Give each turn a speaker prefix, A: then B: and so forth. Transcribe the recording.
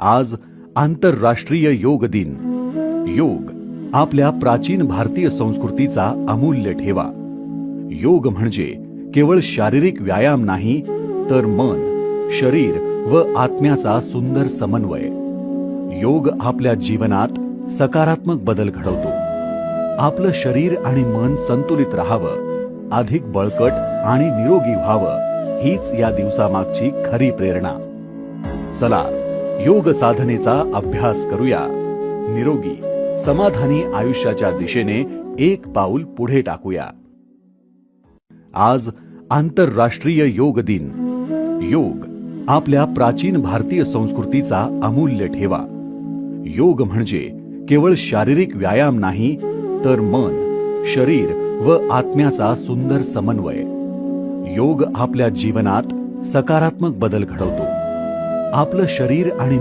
A: आज आंतरराष्ट्रीय योग दिन. योग आपल्या प्राचीन भारतीय संस्कृतीचा अमूल्य ठेवा. योग म्हणजे केवळ शारीरिक व्यायाम नाही तर मन शरीर व आत्म्याचा सुंदर समन्वय. योग आपल्या जीवनात सकारात्मक बदल घडवतो. आपलं शरीर आणि मन संतुलित राहावं अधिक बळकट आणि निरोगी व्हावं हीच या दिवसामागची खरी प्रेरणा. चला योग साधनेचा अभ्यास करूया. निरोगी समाधानी आयुष्याच्या दिशेने एक पाऊल पुढे टाकूया. आज आंतरराष्ट्रीय योग दिन. योग आपल्या प्राचीन भारतीय संस्कृतीचा अमूल्य ठेवा. योग म्हणजे केवळ शारीरिक व्यायाम नाही तर मन शरीर व आत्म्याचा सुंदर समन्वय. योग आपल्या जीवनात सकारात्मक बदल घडवतो. आपलं शरीर आणि